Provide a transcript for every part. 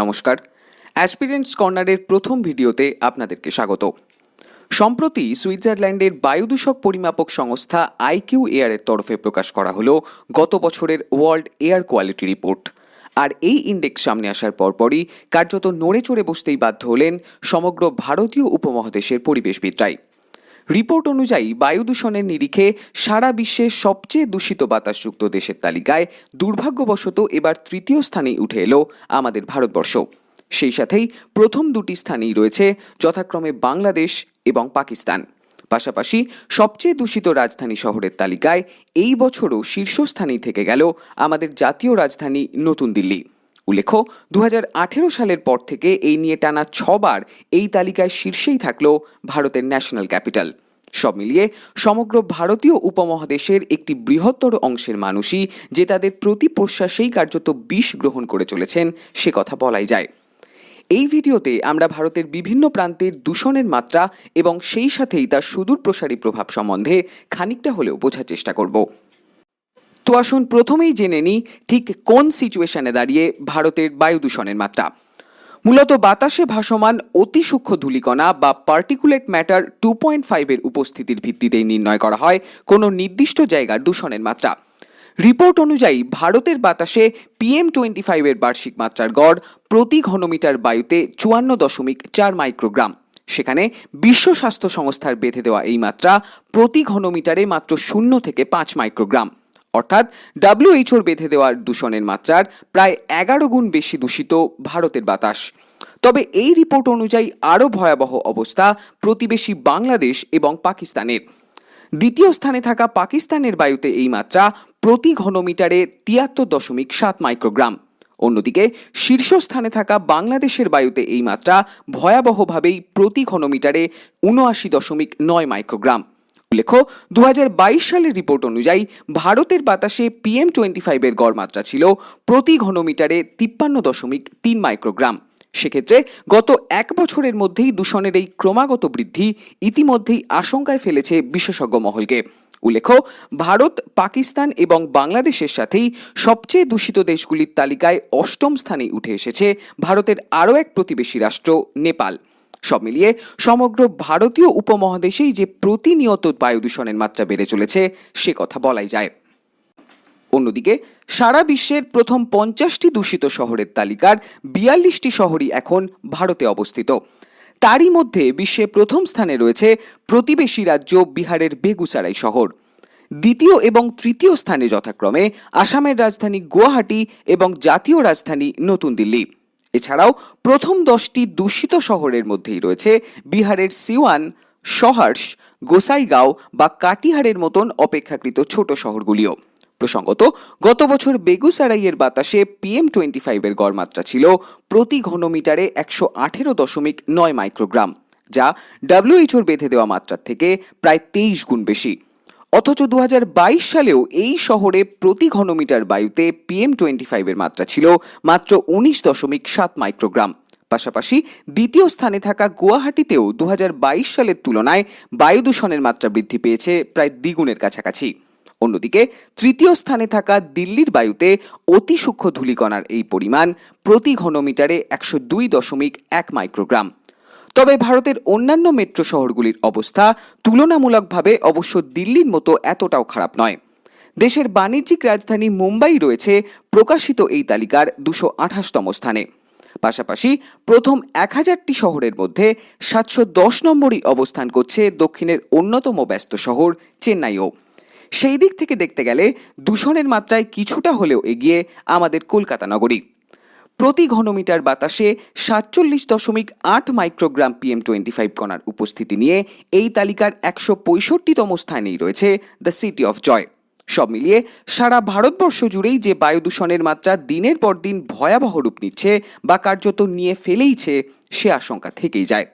নমস্কার। অ্যাসপিরেন্টস কর্নারের প্রথম ভিডিওতে আপনাদেরকে স্বাগত। সম্প্রতি সুইজারল্যান্ডের বায়ুদূষক পরিমাপক সংস্থা আইকিউ এয়ারের তরফে প্রকাশ করা হলো গত বছরের ওয়ার্ল্ড এয়ার কোয়ালিটি রিপোর্ট আর এই ইন্ডেক্স সামনে আসার পরপরই কার্যত নড়ে চড়ে বসতেই বাধ্য হলেন সমগ্র ভারতীয় উপমহাদেশের পরিবেশবিদরাই। রিপোর্ট অনুযায়ী বায়ু দূষণের নিরিখে সারা বিশ্বের সবচেয়ে দূষিত বাতাসযুক্ত দেশের তালিকায় দুর্ভাগ্যবশত এবার তৃতীয় স্থানেই উঠে এলো আমাদের ভারতবর্ষ। সেই সাথেই প্রথম দুটি স্থানেই রয়েছে যথাক্রমে বাংলাদেশ এবং পাকিস্তান। পাশাপাশি সবচেয়ে দূষিত রাজধানী শহরের তালিকায় এই বছরও শীর্ষস্থানেই থেকে গেল আমাদের জাতীয় রাজধানী নতুন দিল্লি। উল্লেখ্য দু সালের পর থেকে এই নিয়ে টানা ছবার এই তালিকায় শীর্ষেই থাকল ভারতের ন্যাশনাল ক্যাপিটাল। সব মিলিয়ে সমগ্র ভারতীয় উপমহাদেশের একটি বৃহত্তর অংশের মানুষই যে তাদের প্রতি প্রশ্বাসেই কার্যত বিষ গ্রহণ করে চলেছেন, সে কথা বলাই যায়। এই ভিডিওতে আমরা ভারতের বিভিন্ন প্রান্তের দূষণের মাত্রা এবং সেই সাথেই তার সুদূর প্রসারী প্রভাব সম্বন্ধে খানিকটা হলেও বোঝার চেষ্টা করব। তো আসুন প্রথমেই জেনে নিই ঠিক কোন সিচুয়েশনে দাঁড়িয়ে ভারতের বায়ু দূষণের মাত্রা। মূলত বাতাসে ভাসমান অতি সূক্ষ্ম ধূলিকণা বা পার্টিকুলেট ম্যাটার টু পয়েন্ট ফাইভের উপস্থিতির ভিত্তিতেই নির্ণয় করা হয় কোনো নির্দিষ্ট জায়গার দূষণের মাত্রা। রিপোর্ট অনুযায়ী ভারতের বাতাসে পিএম টোয়েন্টি ফাইভের বার্ষিক মাত্রার গড় প্রতি ঘনমিটার বায়ুতে চুয়ান্ন দশমিক চার মাইক্রোগ্রাম। সেখানে বিশ্ব স্বাস্থ্য সংস্থার বেঁধে দেওয়া এই মাত্রা প্রতি ঘনমিটারে মাত্র শূন্য থেকে পাঁচ মাইক্রোগ্রাম। অর্থাৎ ডাব্লিউএইচওর বেঁধে দেওয়ার দূষণের মাত্রার প্রায় এগারো গুণ বেশি দূষিত ভারতের বাতাস। তবে এই রিপোর্ট অনুযায়ী আরও ভয়াবহ অবস্থা প্রতিবেশী বাংলাদেশ এবং পাকিস্তানের দ্বিতীয় স্থানে থাকা পাকিস্তানের বায়ুতে এই মাত্রা প্রতি ঘনমিটারে তিয়াত্তর দশমিক সাত মাইক্রোগ্রাম। অন্যদিকে শীর্ষস্থানে থাকা বাংলাদেশের বায়ুতে এই মাত্রা ভয়াবহভাবেই প্রতি ঘনমিটারে উনআশি দশমিক নয় মাইক্রোগ্রাম। উল্লেখ্য দু সালের রিপোর্ট অনুযায়ী ভারতের বাতাসে পিএম টোয়েন্টি ফাইভের গড় মাত্রা ছিল প্রতি ঘনমিটারে তিপ্পান্ন দশমিক তিন মাইক্রোগ্রাম। সেক্ষেত্রে গত এক বছরের মধ্যেই দূষণের এই ক্রমাগত বৃদ্ধি ইতিমধ্যেই আশঙ্কায় ফেলেছে বিশেষজ্ঞ মহলকে। উল্লেখ্য, ভারত, পাকিস্তান এবং বাংলাদেশের সাথেই সবচেয়ে দূষিত দেশগুলির তালিকায় অষ্টম স্থানে উঠে এসেছে ভারতের আরও এক প্রতিবেশী রাষ্ট্র, নেপাল। সব মিলিয়ে সমগ্র ভারতীয় উপমহাদেশেই যে প্রতিনিয়ত বায়ু দূষণের মাত্রা বেড়ে চলেছে, সে কথা বলাই যায়। অন্যদিকে, সারা বিশ্বের প্রথম পঞ্চাশটি দূষিত শহরের তালিকার বিয়াল্লিশটি শহরই এখন ভারতে অবস্থিত। তারই মধ্যে বিশ্বে প্রথম স্থানে রয়েছে প্রতিবেশী রাজ্য বিহারের বেগুসারাই শহর। দ্বিতীয় এবং তৃতীয় স্থানে যথাক্রমে আসামের রাজধানী গুয়াহাটি এবং জাতীয় রাজধানী নতুন দিল্লি। এছাড়াও প্রথম দশটি দূষিত শহরের মধ্যেই রয়েছে বিহারের সিওয়ান, সহর্ষ, গোসাইগাঁও বা কাটিহারের মতন অপেক্ষাকৃত ছোট শহরগুলিও। প্রসঙ্গত, গত বছর বেগুসারাইয়ের বাতাসে পিএম টোয়েন্টি ফাইভের গড় মাত্রা ছিল প্রতি ঘনমিটারে একশো আঠেরো দশমিক নয় মাইক্রোগ্রাম, যা ডাব্লিউএইচওর বেঁধে দেওয়া মাত্রার থেকে প্রায় তেইশ গুণ বেশি। অথচ দু হাজার বাইশ সালেও এই শহরে প্রতি ঘনমিটার বায়ুতে পিএম টোয়েন্টি ফাইভের মাত্রা ছিল মাত্র উনিশ দশমিক সাত মাইক্রোগ্রাম। পাশাপাশি দ্বিতীয় স্থানে থাকা গুয়াহাটিতেও দু হাজার বাইশ সালের তুলনায় বায়ু দূষণের মাত্রা বৃদ্ধি পেয়েছে প্রায় দ্বিগুণের কাছাকাছি। অন্যদিকে তৃতীয় স্থানে থাকা দিল্লির বায়ুতে অতি সূক্ষ্ম ধূলিকণার এই পরিমাণ প্রতি ঘনমিটারে একশো দুই দশমিক এক মাইক্রোগ্রাম। তবে ভারতের অন্যান্য মেট্রো শহরগুলির অবস্থা তুলনামূলকভাবে অবশ্য দিল্লির মতো এতটাও খারাপ নয়। দেশের বাণিজ্যিক রাজধানী মুম্বাই রয়েছে প্রকাশিত এই তালিকার দুশো আঠাশতম স্থানে। পাশাপাশি প্রথম এক হাজারটি শহরের মধ্যে সাতশো দশ নম্বরই অবস্থান করছে দক্ষিণের অন্যতম ব্যস্ত শহর চেন্নাইও। সেই দিক থেকে দেখতে গেলে দূষণের মাত্রায় কিছুটা হলেও এগিয়ে আমাদের কলকাতা নগরী। প্রতি ঘনমিটার বাতাসে সাতচল্লিশ দশমিক আট মাইক্রোগ্রাম পিএম টোয়েন্টি ফাইভ কণার উপস্থিতি নিয়ে এই তালিকার একশো পঁয়ষট্টিতম স্থানেই রয়েছে দ্য সিটি অফ জয় সব মিলিয়ে সারা ভারতবর্ষ জুড়েই যে বায়ু দূষণের মাত্রা দিনের পর দিন ভয়াবহ রূপ নিচ্ছে বা কার্যত নিয়ে ফেলেইছে, সে আশঙ্কা থেকেই যায়।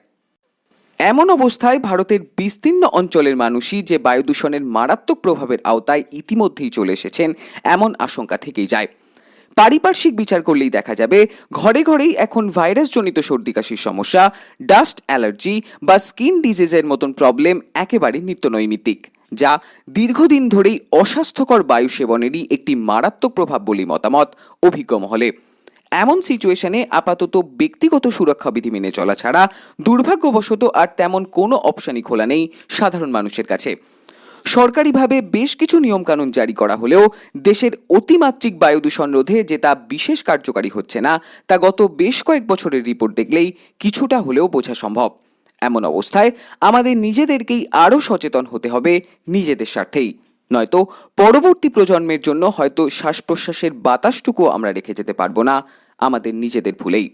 এমন অবস্থায় ভারতের বিস্তীর্ণ অঞ্চলের মানুষই যে বায়ু দূষণের মারাত্মক প্রভাবের আওতায় ইতিমধ্যেই চলে এসেছেন, এমন আশঙ্কা থেকেই যায়। পারিপার্শ্বিক বিচার করলেই দেখা যাবে। ঘরে ঘরেই এখন ভাইরাসজনিত সর্দি কাশির সমস্যা, ডাস্ট অ্যালার্জি বা স্কিন ডিজিজের মতন প্রবলেম একেবারে নিত্যনৈমিত্তিক, যা দীর্ঘদিন ধরেই অস্বাস্থ্যকর বায়ু সেবনেরই একটি মারাত্মক প্রভাব বলি মতামত অভিজ্ঞ মহলে। এমন সিচুয়েশনে আপাতত ব্যক্তিগত সুরক্ষা বিধি মেনে চলা ছাড়া দুর্ভাগ্যবশত আর তেমন কোনো অপশানই খোলা নেই সাধারণ মানুষের কাছে। সরকারিভাবে বেশ কিছু নিয়মকানুন জারি করা হলেও দেশের অতিমাত্রিক বায়ু দূষণ রোধে যে তা বিশেষ কার্যকারী হচ্ছে না, তা গত বেশ কয়েক বছরের রিপোর্ট দেখলেই কিছুটা হলেও বোঝা সম্ভব। এমন অবস্থায় আমাদের নিজেদেরকেই আরও সচেতন হতে হবে নিজেদের স্বার্থেই। নয়তো পরবর্তী প্রজন্মের জন্য হয়তো শ্বাস প্রশ্বাসের বাতাসটুকু আমরা রেখে যেতে পারব না, আমাদের নিজেদের ভুলেই।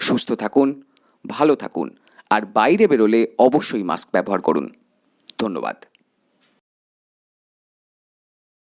সুস্থ থাকুন, ভালো থাকুন, আর বাইরে বেরোলে অবশ্যই মাস্ক ব্যবহার করুন। ধন্যবাদ।